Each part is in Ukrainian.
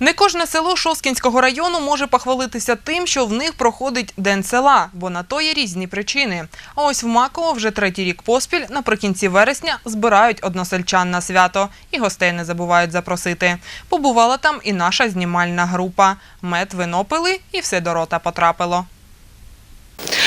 Не кожне село Шоскінського району може похвалитися тим, що в них проходить День села, бо на то є різні причини. А ось в Маково вже третій рік поспіль наприкінці вересня збирають односельчан на свято і гостей не забувають запросити. Побувала там і наша знімальна група. Мед вино пили і все до рота потрапило.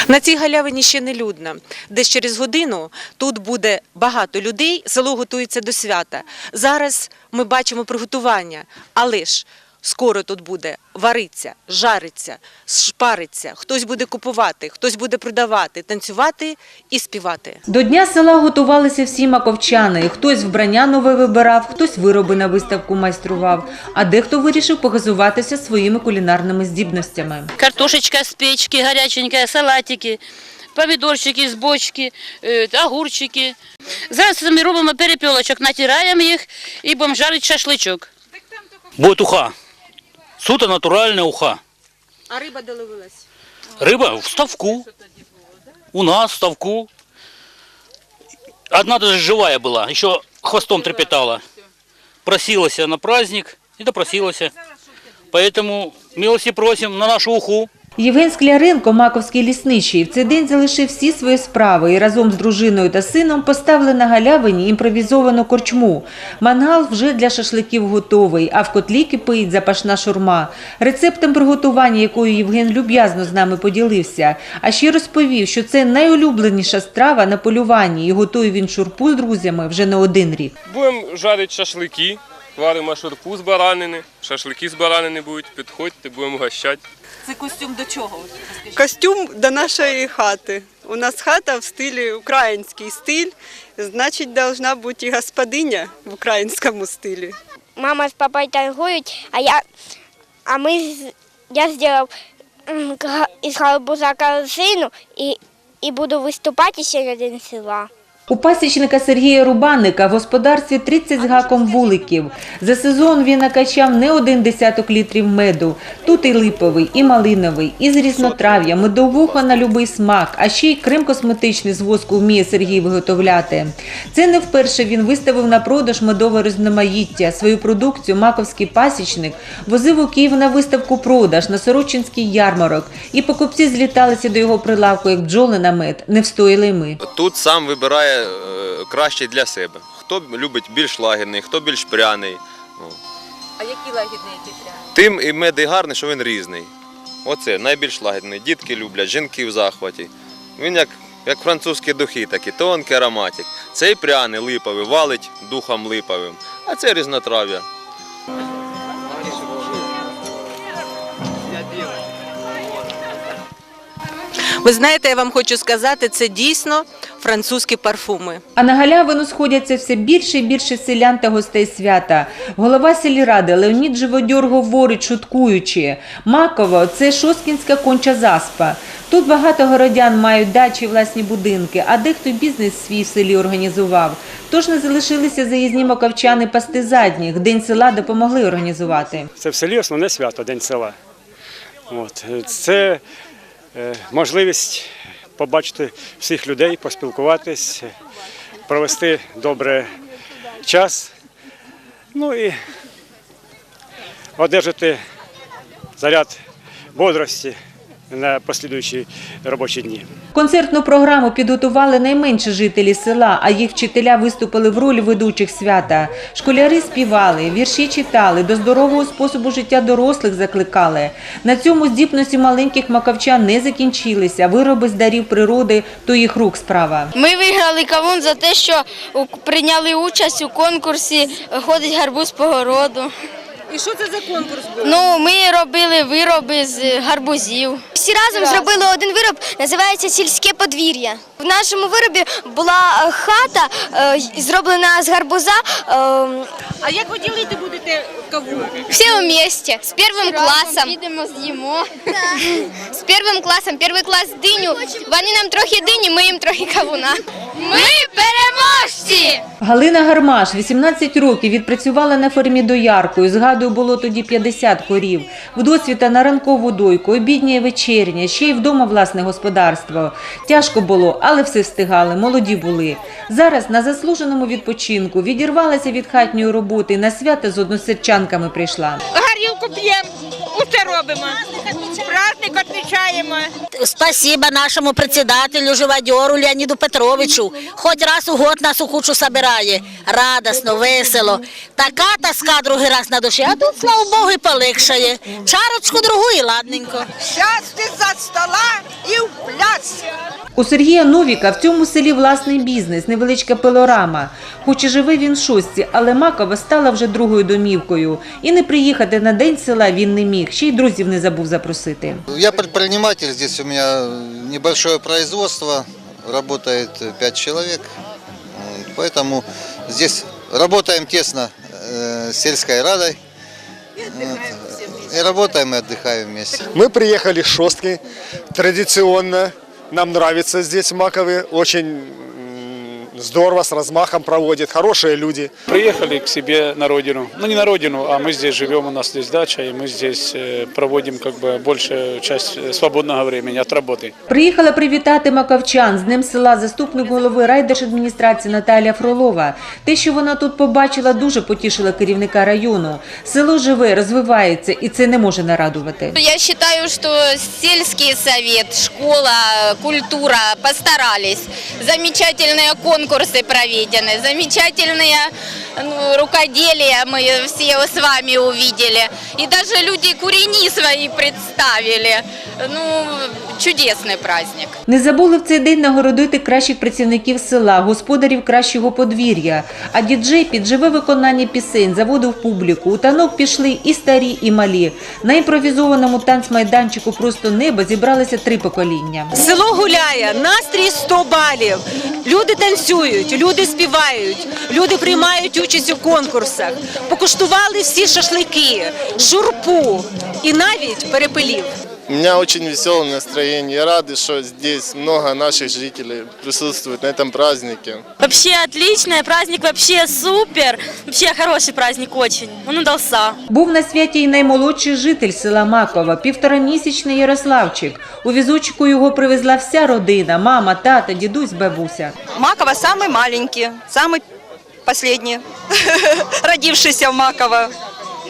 На цій галявині ще не людно. Десь через годину тут буде багато людей, село готується до свята. Зараз ми бачимо приготування, але ж скоро тут буде вариться, жариться, шпариться, хтось буде купувати, хтось буде продавати, танцювати і співати. До Дня села готувалися всі маковчани. Хтось вбрання нове вибирав, хтось вироби на виставку майстрував, а дехто вирішив показуватися своїми кулінарними здібностями. картошечка з печки, гаряченька, салатики, помідорчики з бочки, е, огурчики. Зараз ми робимо перепілочок, натираємо їх і будемо жарити шашличок. Будет уха. Суто натуральная уха. А риба де ловилась? Рыба в ставку. У нас в ставку. Одна даже живая была, еще хвостом трепетала. Просилась на праздник и допросилась. Поэтому милости просим на нашу уху. Євген Скляренко, маковський лісничий, в цей день залишив всі свої справи і разом з дружиною та сином поставили на галявині імпровізовану корчму. Мангал вже для шашликів готовий, а в котлі кипить запашна шурма. Рецептом приготування, якою Євген люб'язно з нами поділився, а ще розповів, що це найулюбленіша страва на полюванні і готує він шурпу з друзями вже не один рік. Будемо жарити шашлики, варимо шурпу з баранини, шашлики з баранини будуть, підходьте, будемо гощати. Це костюм до чого? Костюм до нашої хати. У нас хата в стилі український стиль, значить, должна бути і господиня в українському стилі. мама з папою торгують, а я, а ми, я зробив із гарбуза корзину і, і буду виступати ще на день села. У пасічника Сергія Рубанника в господарстві 30 з гаком вуликів. За сезон він накачав не один десяток літрів меду. Тут і липовий, і малиновий, і з різнотрав'я, медовуха на любий смак, а ще й крем косметичний з воску вміє Сергій виготовляти. Це не вперше він виставив на продаж медове різноманіття. Свою продукцію маковський пасічник возив у Київ на виставку продаж на Сорочинський ярмарок. І покупці зліталися до його прилавку, як бджоли на мед. Не встояли ми. Тут сам вибирає е, кращий для себе. Хто любить більш лагідний, хто більш пряний. Ну, А які лагідні, які прямо? Тим і мед і гарний, що він різний. Оце найбільш лагідний. Дітки люблять, жінки в захваті. Він як, як французькі духи, такі тонкий ароматик. Цей пряний липовий, валить духом липовим, а це різнотрав'я. Ви знаєте, я вам хочу сказати, це дійсно французькі парфуми. А на галявину сходяться все більше і більше селян та гостей свята. Голова сільради Леонід Живодьор говорить, шуткуючи, Маково – це шосткінська конча заспа. Тут багато городян мають дачі, і власні будинки, а дехто бізнес свій в селі організував. Тож не залишилися заїзні маковчани пасти задніх. День села допомогли організувати. Це в селі основне свято День села. От. Це е, можливість побачити всіх людей, поспілкуватись, провести добре час, ну і одержати заряд бодрості на послідуючі робочі дні. Концертну програму підготували найменші жителі села, а їх вчителя виступили в ролі ведучих свята. Школяри співали, вірші читали, до здорового способу життя дорослих закликали. На цьому здібності маленьких макавчан не закінчилися. Вироби з дарів природи то їх рук справа. Ми виграли кавун за те, що прийняли участь у конкурсі Ходить гарбуз по городу. І що це за конкурс був? Ну, ми робили вироби з гарбузів. Всі разом зробили один вироб, називається сільське подвір'я. В нашому виробі була е, хата, е, зроблена з гарбуза. е, А як ви ділити будете кавун? Всі вместе, з першим класом. Підемо, з'їмо. З першим класом, перший клас диню. Вони нам трохи дині, ми їм трохи кавуна. Ми переможці! Галина Гармаш 18 років відпрацювала на фермі дояркою. Згадую, було тоді 50 корів. Вдосвіта на ранкову дойку, обідня і вечірня, ще й вдома власне господарство. Тяжко було, але все встигали, молоді були. Зараз на заслуженому відпочинку відірвалася від хатньої роботи на свято з односельчанками прийшла. Гарні горілку п'ємо, робимо. Праздник відмічаємо. Спасибо нашему председателю, живодеру Леониду Петровичу. Хоть раз у год нас у кучу собирає. Радосно, весело. Така тоска другий раз на душі, а тут, слава Богу, і полегшає. Чарочку другу і ладненько. Щастя за стола і в пляс. У Сергія Новіка в цьому селі власний бізнес, невеличка пилорама. Хоч і живе він в шостці, але Макова стала вже другою домівкою. І не приїхати на день села він не міг, ще й друзів не забув запросити. Я предприниматель, здесь у меня небольшое производство, работает пять человек, Вот, поэтому здесь работаем тесно э, с сельской радой. Вот, И работаем и отдыхаем вместе. Мы приехали с Шостки, традиционно. Нам нравится здесь Маковы, очень м, здорово, с размахом проводит, хорошие люди. Приехали к себе на родину. Ну, не на родину, а мы здесь живем, у нас здесь дача, и мы здесь э, проводим как бы большую часть э, свободного времени от работы. Приїхала привітати маковчан з Днем села заступник голови райдержадміністрації Наталія Фролова. Те, що вона тут побачила, дуже потішило керівника району. Село живе, розвивається, і це не може нарадувати. Я считаю, что сельский совет, школа, культура постарались. Замечательные конкурсы проведены, замечательные ну, рукоделия мы все с вами увидели. И даже люди курени свои представили. Ну, чудесный праздник. Не забули в цей день нагородити кращих працівників села, господарів кращого подвір'я. А діджей під живе виконання пісень заводив публіку. У танок пішли і старі, і малі. На імпровізованому танцмайданчику просто неба зібралися три покоління. Село гуляє, настрій 100 балів. Люди танцюють, люди співають, люди приймають участь у конкурсах, покуштували всі шашлики, шурпу і навіть перепелів. У меня очень веселое настроение. Я рад, что здесь много наших жителей присутствует на этом празднике. Вообще отлично, праздник вообще супер. Вообще хороший праздник очень. Он удался. Був на святі й наймолодший житель села Макова, півторамісячний Ярославчик. У візочку його привезла вся родина – мама, тата, дідусь, бабуся. Макова самый маленький, самый последний, родившийся в Макова.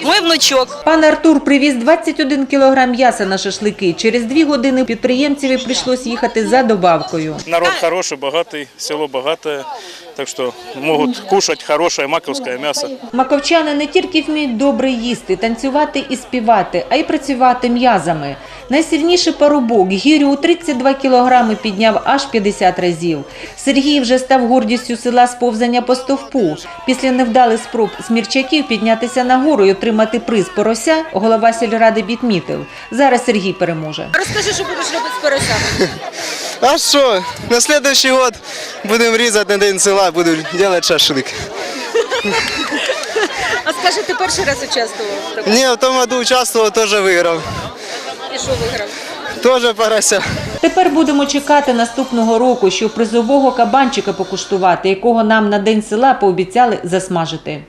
Мой внучок. Пан Артур привіз 21 кілограм м'яса на шашлики. Через дві години підприємцеві прийшлось їхати за добавкою. Народ хороший, богатый, село богатое, так что могут кушать хорошее маковское мясо. Маковчани не тільки вміють добре їсти, танцювати і співати, а й працювати м'язами. Найсильніший парубок гірю у 32 кілограми підняв аж 50 разів. Сергій вже став гордістю села сповзання по стовпу. Після невдалих спроб смірчаків піднятися нагору і отримати приз порося, голова сільради відмітив. Зараз Сергій переможе. Розкажи, що будеш робити з поросями. А что, на следующий год будем резать на день села, буду делать шашлык. А скажи, ти перший раз участвував? Не, в том году участвовал, тоже выиграл. І що виграв? Тоже порося. Тепер будемо чекати наступного року, щоб призового кабанчика покуштувати, якого нам на день села пообіцяли засмажити.